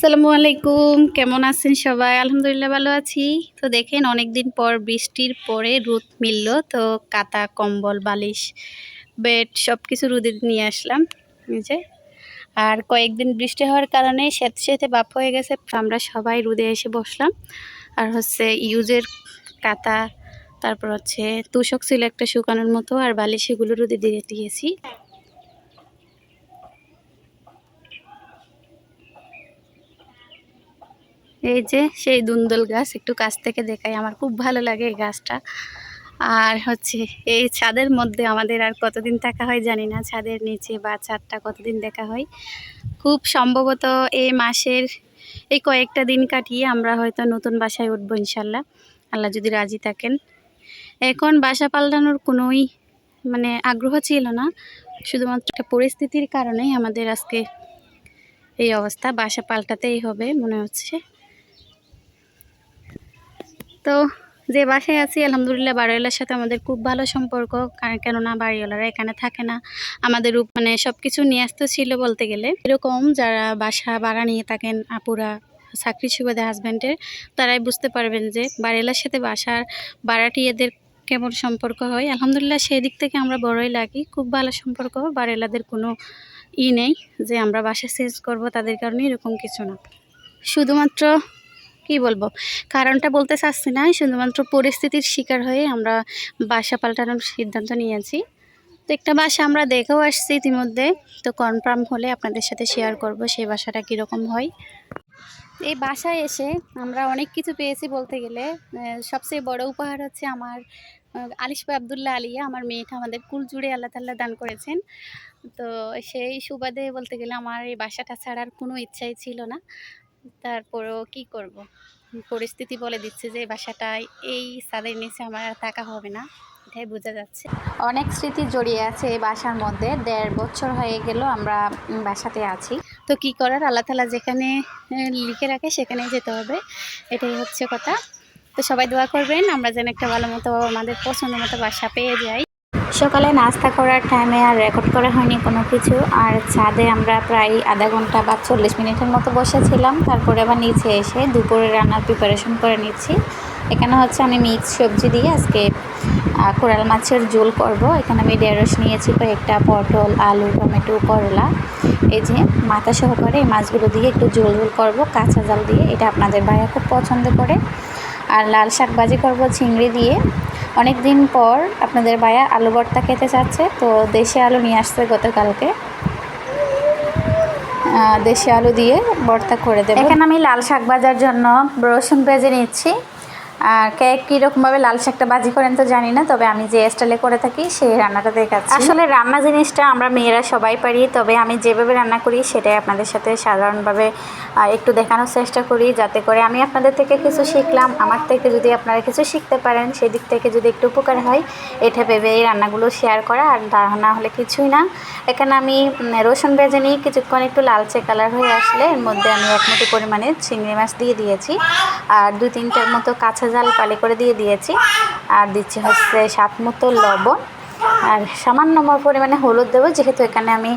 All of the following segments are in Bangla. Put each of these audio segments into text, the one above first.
আসসালামু আলাইকুম। কেমন আছেন সবাই? আলহামদুলিল্লাহ ভালো আছি। তো দেখেন অনেক দিন পর বৃষ্টির পরে রোদ মিলল। তো কাতা কম্বল, বালিশ, বেড সব কিছু রোদে নিয়ে আসলাম। যে। আর কয়েকদিন বৃষ্টি হওয়ার কারণে সেতে সেতে বাপ হয়ে গেছে। আমরা সবাই রোদে এসে বসলাম। আর হচ্ছে ইউজের কাতা তারপর হচ্ছে তুষক ছিল একটা শুকানোর মতো, আর বালিশ এগুলো রোদে দিয়ে দিয়েছি। এই যে সেই দুন্দল গাছ, একটু কাছ থেকে দেখাই, আমার খুব ভালো লাগে এই গাছটা। আর হচ্ছে এই ছাদের মধ্যে আমাদের আর কতদিন থাকা হয় জানি না, ছাদের নিচে বা ছাদটা কতদিন দেখা হয়। খুব সম্ভবত এই মাসের, এই কয়েকটা দিন কাটিয়ে আমরা হয়তো নতুন বাসায় উঠবো ইনশাল্লাহ। আল্লাহ যদি রাজি থাকেন। এখন বাসা পাল্টানোর কোনোই মানে আগ্রহ ছিল না, শুধুমাত্র একটা পরিস্থিতির কারণেই আমাদের আজকে এই অবস্থা, বাসা পাল্টাতেই হবে মনে হচ্ছে। তো যে বাসায় আছি, আলহামদুলিল্লাহ বাড়িওয়ালার সাথে আমাদের খুব ভালো সম্পর্ক। কেননা বাড়িওয়ালারা এখানে থাকে না। আমাদের মানে সব কিছু নিয়ে আসতে ছিল বলতে গেলে। এরকম যারা বাসা ভাড়া নিয়ে থাকেন, আপুরা চাকরি সুবাদে হাজব্যান্ডের, তারাই বুঝতে পারবেন যে বাড়িওয়ালার সাথে বাসার ভাড়াটিয়েদের কেমন সম্পর্ক হয়। আলহামদুলিল্লাহ সেই দিক থেকে আমরা বড়ই লাগি খুব ভালো সম্পর্ক, বাড়িওয়ালাদের কোনো ই নেই যে আমরা বাসা চেঞ্জ করব তাদের কারণে এরকম কিছু না। শুধুমাত্র কি বলব? কারণটা বলতে চাচ্ছি না, শুধুমাত্র পরিস্থিতির শিকার হয়ে আমরা বাসা পাল্টানোর সিদ্ধান্ত নিয়েছি। তো একটা বাসা আমরা দেখেও আসছি ইতিমধ্যে, তো কনফার্ম হলে আপনাদের সাথে শেয়ার করব সেই বাসাটা কীরকম হয়। এই বাসায় এসে আমরা অনেক কিছু পেয়েছি বলতে গেলে। সবচেয়ে বড় উপহার হচ্ছে আমার আলিশবা আবদুল্লাহ আলিয়া, আমার মেয়েটা আমাদের কুল জুড়ে আল্লাহ তাল্লাহ দান করেছেন। তো সেই সুবাদে বলতে গেলে আমার এই বাসাটা ছাড়ার কোনো ইচ্ছাই ছিল না। তারপরেও কি করব? পরিস্থিতি বলে দিচ্ছে যে এই বাসাটায় এই ছাদের নিচে আমার আর থাকা হবে না। এটাই বোঝা যাচ্ছে। অনেক স্মৃতি জড়িয়ে আছে এই বাসার মধ্যে। দেড় বছর হয়ে গেল আমরা বাসাতে আছি। তো কি করার? আল্লাহ তালা যেখানে লিখে রাখে সেখানেই যেতে হবে। এটাই হচ্ছে কথা। তো সবাই দোয়া করবেন আমরা যেন একটা ভালো মতো আমাদের পছন্দ মতো বাসা পেয়ে যাই। সকালে নাস্তা করার টাইমে আর রেকর্ড করা হয়নি কোনো কিছু। আর ছাদে আমরা প্রায় আধা ঘণ্টা বা চল্লিশ মিনিটের মতো বসেছিলাম। তারপরে আবার নিচে এসে দুপুরে রান্নার প্রিপারেশন করে নিচ্ছি। এখানে হচ্ছে আমি মিক্স সবজি দিয়ে আজকে কোরাল মাছের ঝোল করব। এখানে আমি ঢেঁড়স নিয়েছি, কয়েকটা পটল, আলু, টমেটো, করলা। এই যে মাথা সহকারে এই মাছগুলো দিয়ে একটু ঝোল ঝোল করব, কাঁচা জাল দিয়ে। এটা আপনাদের ভাইয়া খুব পছন্দ করে। আর লাল শাক ভাজি করব চিংড়ি দিয়ে। অনেক দিন পর আপনাদের ভাইয়া আলু ভর্তা খেতে চাচ্ছে, তো দেশি আলু নিয়ে আসছে গতকালকে। দেশি আলু দিয়ে ভর্তা করে দেবো। এখানে আমি লাল শাক ভাজার জন্য রসুন ভেজে নিচ্ছি। কে কীরকমভাবে লাল শাকটা বাজি করেন তো জানি না, তবে আমি যে স্টাইলে করে থাকি সেই রান্নাটা দেখাচ্ছি। আসলে রান্না জিনিসটা আমরা মেয়েরা সবাই পারি, তবে আমি যেভাবে রান্না করি সেটাই আপনাদের সাথে সাধারণভাবে একটু দেখানোর চেষ্টা করি যাতে করে আমি আপনাদের থেকে কিছু শিখলাম। আমার থেকে যদি আপনারা কিছু শিখতে পারেন সেই দিক থেকে যদি একটু উপকার হয়, এটা ভেবে এই রান্নাগুলো শেয়ার করা, আর না হলে কিছুই না। এখানে আমি রসুন ভেজে নিয়ে কিছুক্ষণ একটু লালচে কালার হয়ে আসলে এর মধ্যে আমি এক মুঠো পরিমাণে চিংড়ি মাছ দিয়ে দিয়েছি। আর দুই তিনটার মতো কাঁচা জাল পালি করে দিয়ে দিয়েছি। আর দিচ্ছি হচ্ছে সাত মতো লবণ। আর সামান্য পরিমাণে হলুদ দেবো, যেহেতু এখানে আমি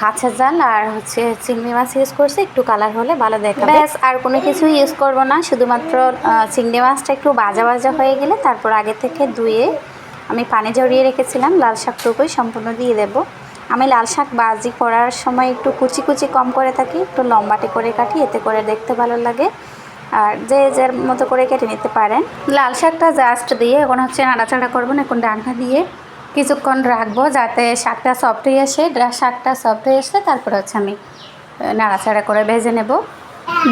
কাঁচা জাল আর হচ্ছে চিংড়ি মাছ ইউজ করছি, একটু কালার হলে ভালো দেখাবে। ব্যাস, আর কোনো কিছু ইউজ করব না, শুধুমাত্র চিংড়ি মাছটা একটু বাজা বাজা হয়ে গেলে তারপর আগে থেকে ধুয়ে আমি পানি ঝরিয়ে রেখেছিলাম, লাল শাকটুকুই সম্পূর্ণ দিয়ে দেব। আমি লাল শাক বাজি করার সময় একটু কুচি কুচি কম করে থাকি, একটু লম্বাটে করে কাটি, এতে করে দেখতে ভালো লাগে। আর যে যার মতো করে কেটে নিতে পারেন। লাল শাকটা জাস্ট দিয়ে এখন হচ্ছে নাড়াচাড়া করব না, এখন ডাঙ্কা দিয়ে কিছুক্ষণ রাখব যাতে শাকটা সফট হয়ে আসে। শাকটা সফট হয়ে আসলে তারপরে হচ্ছে আমি নাড়াচাড়া করে ভেজে নেব।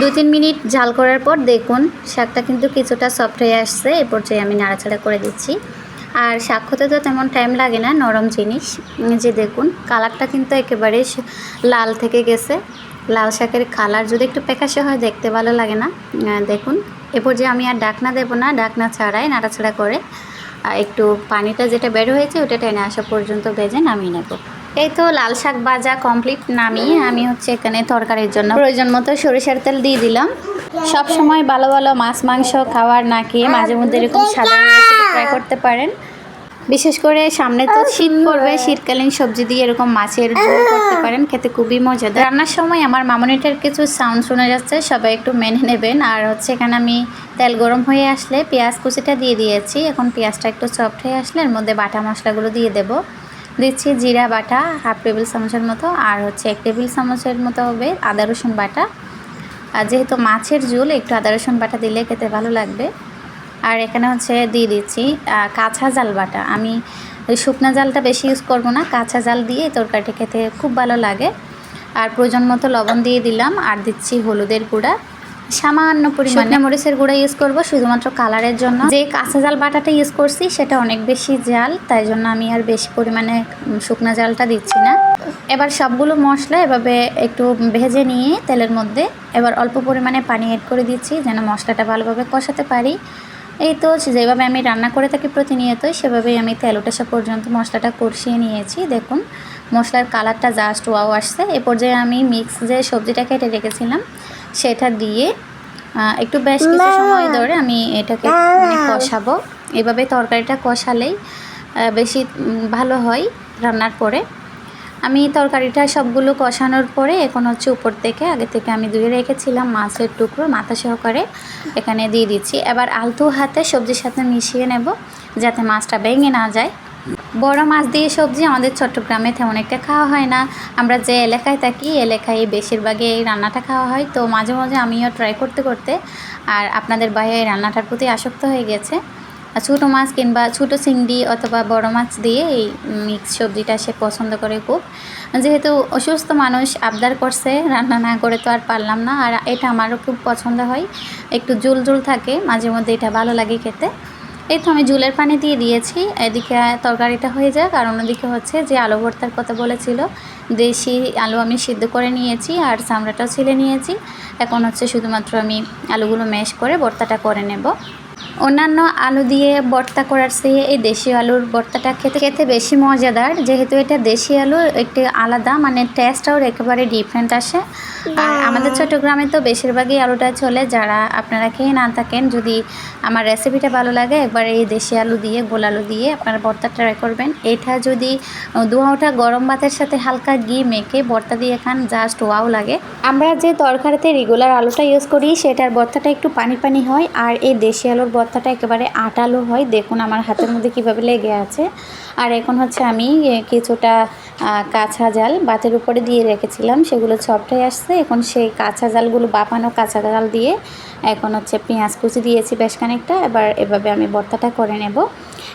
দু তিন মিনিট ঝাল করার পর দেখুন, শাকটা কিন্তু কিছুটা সফট হয়ে আসছে, এ পর্যায়ে আমি নাড়াচাড়া করে দিচ্ছি। আর শাক হতে তো তেমন টাইম লাগে না, নরম জিনিস। যে দেখুন কালারটা কিন্তু একেবারে লাল থেকে গেছে। লাল শাকের কালার যদি একটু প্যাকাশে হয়, দেখতে ভালো লাগে না। দেখুন এরপর যে আমি আর ডাকনা দেবো না, ডাকনা ছাড়াই নাড়াচাড়া করে একটু পানিটা যেটা বের হয়েছে ওটা টেনে আসা পর্যন্ত ভেজে নামিয়ে নেব। এই তো লাল শাক ভাজা কমপ্লিট নামিয়ে আমি হচ্ছে এখানে তরকারির জন্য প্রয়োজন মতো সরিষার তেল দিয়ে দিলাম। সব সময় ভালো ভালো মাছ, মাংস খাওয়ার না খেয়ে মাঝে মধ্যে এরকম সাধারণ ট্রাই করতে পারেন। বিশেষ করে সামনে তো শীত পড়বে শীতকালীন সবজি দিয়ে এরকম মাছের ঝোল করতে পারেন খেতে খুবই মজাদার। রান্নার সময় আমার মামনিটার কিছু সাউন্ড শোনা যাচ্ছে সবাই একটু মেনে নেবেন। আর হচ্ছে এখানে আমি তেল গরম হয়ে আসলে পেঁয়াজ কুচিটা দিয়ে দিয়েছি। এখন পেঁয়াজটা একটু সফট হয়ে আসলে এর মধ্যে বাটা মশলাগুলো দিয়ে দেব। দিচ্ছি জিরা বাটা হাফ টেবিল চামচের মতো আর হচ্ছে এক টেবিল চামচের মতো হবে আদা রসুন বাটা। আর যেহেতু মাছের ঝোল একটু আদা রসুন বাটা দিলে খেতে ভালো লাগবে। আর এখানে হচ্ছে দিয়ে দিচ্ছি কাঁচা জাল বাটা। আমি ওই শুকনা জালটা বেশি ইউজ করব না কাঁচা জাল দিয়ে তরকারিটা খেতে খুব ভালো লাগে। আর প্রয়োজন মতো লবণ দিয়ে দিলাম আর দিচ্ছি হলুদের গুঁড়া। সামান্য পরিমাণে মরিচের গুঁড়া ইউজ করব শুধুমাত্র কালারের জন্য। যে কাঁচা জাল বাটাটা ইউজ করছি সেটা অনেক বেশি জাল তাই জন্য আমি আর বেশি পরিমাণে শুকনা জালটা দিচ্ছি না। এবার সবগুলো মশলা এভাবে একটু ভেজে নিয়ে তেলের মধ্যে এবার অল্প পরিমাণে পানি অ্যাড করে দিচ্ছি যেন মশলাটা ভালোভাবে কষাতে পারি। এই তো যেভাবে আমি রান্না করে থাকি প্রতিনিয়তই সেভাবেই আমি তেল ওঠা পর্যন্ত মশলাটা কষিয়ে নিয়েছি। দেখুন মশলার কালারটা জাস্ট ওয়াও আসছে। এ পর্যায়ে আমি মিক্স যে সবজিটা কেটে রেখেছিলাম সেটা দিয়ে একটু বেশ কিছু সময় ধরে আমি এটাকে মানে কষাবো। এভাবে তরকারিটা কষালেই বেশি ভালো হয় রান্নার পরে। আমি তরকারিটা সবগুলো কষানোর পরে এখন হচ্ছে উপর থেকে, আগে থেকে আমি ধুয়ে রেখেছিলাম মাছের টুকরো মাথা সহকারে, এখানে দিয়ে দিচ্ছি। এবার আলতু হাতে সবজির সাথে মিশিয়ে নেব, যাতে মাছটা ভেঙে না যায়। বড় মাছ দিয়ে সবজি আমাদের চট্টগ্রামে তেমন একটা খাওয়া হয় না। আমরা যে এলাকায় থাকি এলাকায় বেশিরভাগই এই রান্নাটা খাওয়া হয়। তো মাঝে মাঝে আমিও ট্রাই করতে করতে, আর আপনাদের বাইরে এই রান্নাটার প্রতি আসক্ত হয়ে গেছে। ছোটো মাছ কিংবা ছোটো চিংড়ি অথবা বড় মাছ দিয়ে এই মিক্স সবজিটা সে পছন্দ করে খুব। যেহেতু অসুস্থ মানুষ আবদার করছে, রান্না না করে তো আর পারলাম না। আর এটা আমারও খুব পছন্দ হয়। একটু জুল জুল থাকে, মাঝে মধ্যে এটা ভালো লাগে খেতে। এই তো আমি জুলের পানি দিয়ে দিয়েছি। এদিকে তরকারিটা হয়ে যাক। আর অন্যদিকে হচ্ছে যে আলু ভর্তার কথা বলেছিল, দেশি আলু আমি সিদ্ধ করে নিয়েছি আর চামড়াটাও ছিলে নিয়েছি। এখন হচ্ছে শুধুমাত্র আমি আলুগুলো ম্যাশ করে ভর্তাটা করে নেব। অন্যান্য আলু দিয়ে ভর্তা করার চেয়ে এই দেশি আলুর ভর্তাটা খেতে খেতে বেশি মজাদার। যেহেতু এটা দেশি আলু একটি আলাদা মানে টেস্টটাও একেবারে ডিফারেন্ট আসে। আর আমাদের চট্টগ্রামে তো বেশিরভাগই আলুটা চলে। যারা আপনারা খেয়ে না থাকেন যদি আমার রেসিপিটা ভালো লাগে একবার এই দেশি আলু দিয়ে গোল আলু দিয়ে আপনারা ভর্তা ট্রাই করবেন। এটা যদি দুহাওটা গরম ভাতের সাথে হালকা ঘি মেখে ভর্তা দিয়ে খান জাস্ট ওয়াও লাগে। আমরা যে তরকারিতে রেগুলার আলুটা ইউজ করি সেটার ভর্তাটা একটু পানি পানি হয়। আর এই দেশি আলুর ভর্তাটা একেবারে আটালো হয়। দেখুন আমার হাতের মধ্যে কীভাবে লেগে আছে। আর এখন হচ্ছে আমি কিছুটা কাঁচা জাল বাতের উপরে দিয়ে রেখেছিলাম। সেগুলো চপটাই আসছে। এখন সেই কাঁচা জালগুলো, বাপানো কাঁচা জাল দিয়ে এখন হচ্ছে পেঁয়াজ কুচি দিয়েছি বেশ খানিকটা। এবার এভাবে আমি ভর্তাটা করে নেব।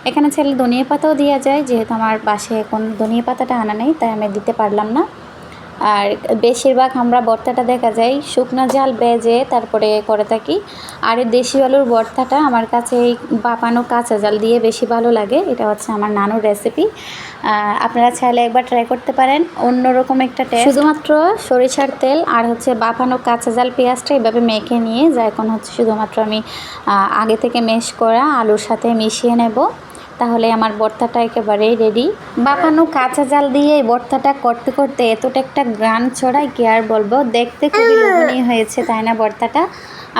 এখানে ছেলে ধনিয়া পাতাও দেওয়া যায়। যেহেতু আমার বাসায় এখন ধনিয়া পাতাটা আনা নেই, তাই আমি দিতে পারলাম না। আর বেশিরভাগ আমরা ভর্তাটা দেখা যায় শুকনো জাল বেজে তারপরে করে থাকি। আর দেশি আলুর ভর্তাটা আমার কাছে এই বাপানো কাঁচা জাল দিয়ে বেশি ভালো লাগে। এটা হচ্ছে আমার নানুর রেসিপি আপনারা চাইলে একবার ট্রাই করতে পারেন। অন্যরকম একটা টেস্ট শুধুমাত্র সরিষার তেল আর হচ্ছে বাপানো কাঁচা জাল পেঁয়াজটা এভাবে মেখে নিয়ে যা এখন হচ্ছে শুধুমাত্র আমি আগে থেকে মেশ করা আলুর সাথে মিশিয়ে নেব। তাহলে আমার বর্তাটা একেবারেই রেডি বাপানো কাঁচা জাল দিয়ে এই ভর্তাটা করতে করতে এতটা একটা গ্রান ছড়াই কি আর বলব? দেখতে খুবই লোভনীয় হয়েছে তাই না বর্তাটা?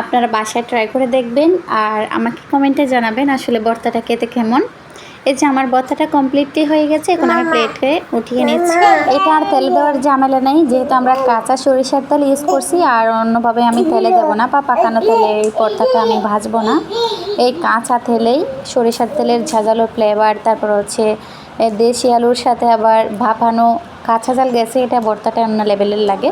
আপনারা বাসায় ট্রাই করে দেখবেন আর আমাকে কমেন্টে জানাবেন আসলে বর্তাটা কেতে কেমন। এই যে আমার ভর্তাটা কমপ্লিটলি হয়ে গেছে এখন আমি প্লেটে উঠিয়ে নিচ্ছি। এটা আর তেল দেওয়ার ঝামেলা নেই যেহেতু আমরা কাঁচা সরিষার তেল ইউজ করছি আর অন্যভাবে আমি তেলে দেবো না বা পাকানো তেলে এই ভর্তাটা আমি ভাজবো না। এই কাঁচা তেলেই সরিষার তেলের ঝাঁঝালো ফ্লেভার তারপর হচ্ছে দেশি আলুর সাথে আবার ভাপানো কাঁচা জাল গেছে এটা ভর্তাটা অন্য লেভেলের লাগে।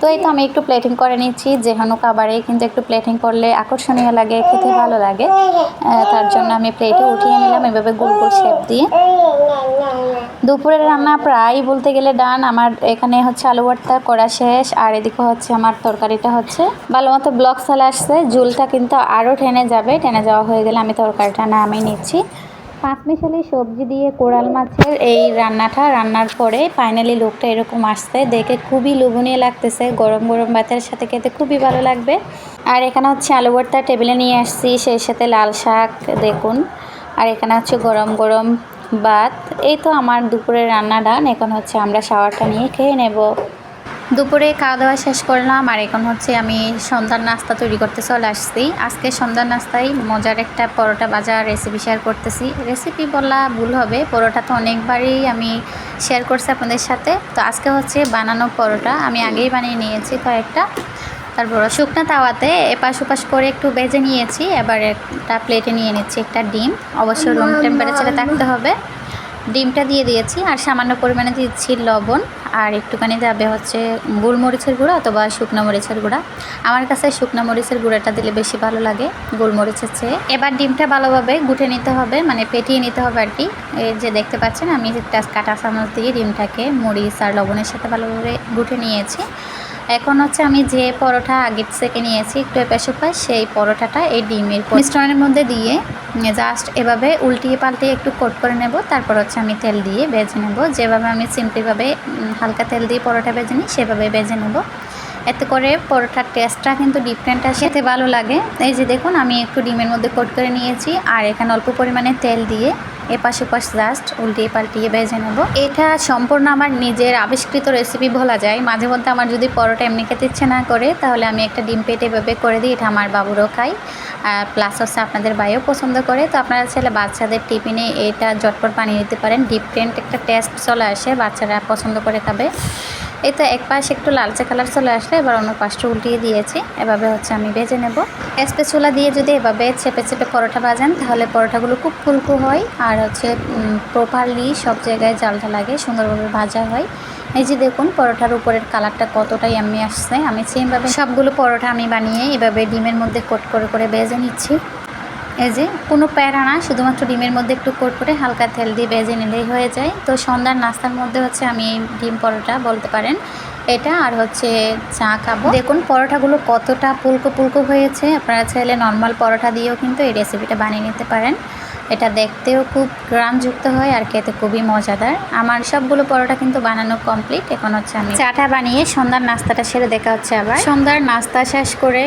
তো এই তো আমি একটু প্লেটিং করে নিচ্ছি। যেহানো খাবারে কিন্তু একটু প্লেটিং করলে আকর্ষণীয় লাগে, খেতে ভালো লাগে। তার জন্য আমি প্লেটে উঠিয়ে নিলাম, এভাবে গোল গোল শেপ দিয়ে। দুপুরের রান্না প্রায় বলতে গেলে ডান আমার এখানে হচ্ছে আলু ভর্তা করা শেষ, আর এদিকে হচ্ছে আমার তরকারিটা হচ্ছে ভালো মতো ব্লক চলে আসছে। ঝুলটা কিন্তু আরও টেনে যাবে, টেনে যাওয়া হয়ে গেলে আমি তরকারিটা নামিয়ে নিচ্ছি। পাঁচ মিশালি সবজি দিয়ে কোরাল মাছের এই রান্নাটা রান্নার পরে ফাইনালি লুকটা এরকম আসছে, দেখে খুবই লোভনীয় লাগতেছে, গরম গরম ভাতের সাথে খেতে খুবই ভালো লাগবে। আর এখানে হচ্ছে আলু ভর্তা টেবিলে নিয়ে আসছি, সেই সাথে লাল শাক দেখুন। আর এখানে হচ্ছে গরম গরম ভাত, এই তো আমার দুপুরের রান্না ডান এখন হচ্ছে আমরা শাওয়ারটা নিয়ে খেয়ে নেব। দুপুরে খাওয়া দাওয়া শেষ করলাম, আর এখন হচ্ছে আমি সন্ধ্যার নাস্তা তৈরি করতে চলে আসছি। আজকে সন্ধ্যার নাস্তায় মজার একটা পরোটা ভাজা রেসিপি শেয়ার করতেছি। রেসিপি বলা ভুল হবে, পরোটা তো অনেকবারই আমি শেয়ার করছি আপনাদের সাথে। তো আজকে হচ্ছে বানানো পরোটা, আমি আগেই বানিয়ে নিয়েছি কয়েকটা। তারপর শুকনো তাওয়াতে এপাশ ওপাশ করে একটু বেজে নিয়েছি, এবার একটা প্লেটে নিয়ে নিচ্ছি একটা ডিম। অবশ্যই রুম টেম্পারেচারে থাকতে হবে। ডিমটা দিয়ে দিয়েছি আর সামান্য পরিমাণে দিচ্ছি লবণ আর একটুখানি যাবে হচ্ছে গোলমরিচের গুঁড়া অথবা শুকনো মরিচের গুঁড়া। আমার কাছে শুকনো মরিচের গুঁড়াটা দিলে বেশি ভালো লাগে গোলমরিচের চেয়ে। এবার ডিমটা ভালোভাবে গুটে নিতে হবে মানে পেটিয়ে নিতে হবে আর কি। যে দেখতে পাচ্ছেন, আমি একটা কাটা চামচ দিয়ে ডিমটাকে মরিচ আর লবণের সাথে ভালোভাবে গুটে নিয়েছি। এখন হচ্ছে আমি যে পরোটা আগে থেকে নিয়েছি, একটু এপাশ ওপাশ, সেই পরোটাটা এই ডিমের মিশ্রণের মধ্যে দিয়ে জাস্ট এভাবে উল্টিয়ে পাল্টিয়ে একটু কোট করে নেব। তারপর হচ্ছে আমি তেল দিয়ে ভেজে নেব। যেভাবে আমি সিম্পলিভাবে হালকা তেল দিয়ে পরোটা ভেজে নিই, সেভাবে ভেজে নেব। এতে করে পরোটার টেস্টটা কিন্তু ডিফারেন্ট আসে। খেতে ভালো লাগে। এই যে দেখুন, আমি একটু ডিমের মধ্যে কোট করে নিয়েছি। আর এখানে অল্প পরিমাণে তেল দিয়ে এপাশ ওপাশ জাস্ট উল্টিয়ে পাল্টিয়ে বেজে নেব। এটা সম্পূর্ণ আমার নিজের আবিষ্কৃত রেসিপি বলা যায়। মাঝে মধ্যে আমার যদি পরোটা এমনি খেতে ইচ্ছে না করে, তাহলে আমি একটা ডিম পেটে এভাবে করে দিই, এটা আমার বাবুরও খাই আর প্লাস হচ্ছে আপনাদের বাইও পছন্দ করে। তো আপনারা ছেলে বাচ্চাদের টিফিনে এটা ঝটপট বানিয়ে দিতে পারেন। ডিফারেন্ট একটা টেস্ট চলে আসে, বাচ্চারা পছন্দ করে খাবে। এই তো এক পাশে একটু লালচে কালার চলে আসলে, এবার অন্য পাশটা উল্টিয়ে দিয়েছি। এভাবে হচ্ছে আমি ভেজে নেব। স্পেচুলা দিয়ে যদি এভাবে চেপে চেপে পরোটা ভাজেন, তাহলে পরোটাগুলো খুব ফুলকো হয় আর হচ্ছে প্রপারলি সব জায়গায় জালটা লাগে, সুন্দরভাবে ভাজা হয়। এই যে দেখুন, পরোটার উপরের কালারটা কতটাই এমনি আসছে। আমি সেমভাবে সবগুলো পরোটা আমি বানিয়ে এভাবে ডিমের মধ্যে কোট করে করে ভেজে নিচ্ছি। এই যে, কোনো প্যারা না, শুধুমাত্র ডিমের মধ্যে একটু কোট করে হালকা তেল দিয়ে ভেজে নিলেই হয়ে যায়। তো সন্ধ্যার নাস্তার মধ্যে হচ্ছে আমি এই ডিম পরোটা বলতে পারেন। এটা আর হচ্ছে চা খাব। দেখুন, পরোটাগুলো কতটা পুলকো পুলকো হয়েছে। আপনারা চাইলে নর্মাল পরোটা দিয়েও কিন্তু এই রেসিপিটা বানিয়ে নিতে পারেন। এটা দেখতেও খুব গ্রামযুক্ত হয় আর খেতে খুবই মজাদার। আমার সবগুলো পরোটা কিন্তু বানানো কমপ্লিট এখন হচ্ছে আমি চাটা বানিয়ে সন্ধ্যার নাস্তাটা সেরে দেখা হচ্ছে আবার। সন্ধ্যার নাস্তা শেষ করে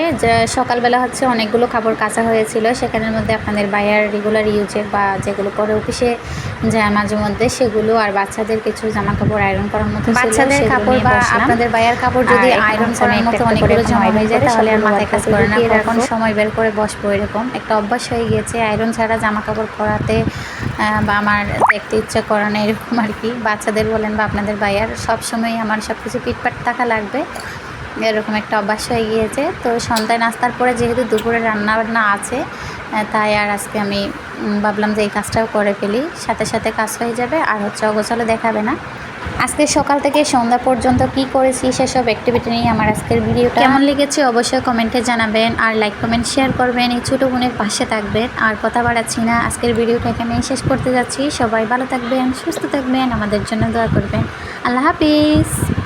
সকালবেলা হচ্ছে অনেকগুলো খাবার কাঁচা হয়েছিল, সেখানের মধ্যে আপনাদের বায়ার রেগুলার ইউজের বা যেগুলো পরে অফিসে যায় মাঝে মধ্যে সেগুলো আর বাচ্চাদের কিছু জামা কাপড় আয়রন করার মতো বাচ্চাদের কাপড় বা আপনাদের বায়ার কাপড় যদি আয়রন করার মতো অনেকগুলো জমা হয়ে যায় তাহলে আর মাথায় কাজ করে না। রাখব। সময় বের করে বসবো এরকম? একটা অভ্যাস হয়ে গিয়েছে আয়রন ছাড়া জামা কাপড় পরাতে বা আমার দেখতে ইচ্ছা করে না এরকম আর কি। বাচ্চাদের বলেন বা আপনাদের বায়ার সব সময় আমার সব কিছু পিটপাট থাকা লাগবে। এরকম একটা অভ্যাস হয়ে গিয়েছে। তো সন্ধ্যায় নাস্তার পরে যেহেতু দুপুরে রান্না বান্না আছে তাই আর আজকে আমি ভাবলাম যে এই কাজটাও করে ফেলি। সাথে সাথে কাজ হয়ে যাবে আর হচ্ছে অগোছালো দেখাবে না। আজকে সকাল থেকে সন্ধ্যা পর্যন্ত কি করেছি সেসব অ্যাক্টিভিটি নিয়ে আমার আজকের ভিডিওটা কেমন লেগেছে অবশ্যই কমেন্টে জানাবেন আর লাইক কমেন্ট শেয়ার করবেন। এই ছোটো বোনের পাশে থাকবেন। আর কথা বাড়াচ্ছি না। আজকের ভিডিওটা এখানেই শেষ করতে যাচ্ছি। সবাই ভালো থাকবেন, সুস্থ থাকবেন। আমাদের জন্য দোয়া করবেন। আল্লাহ হাফিজ।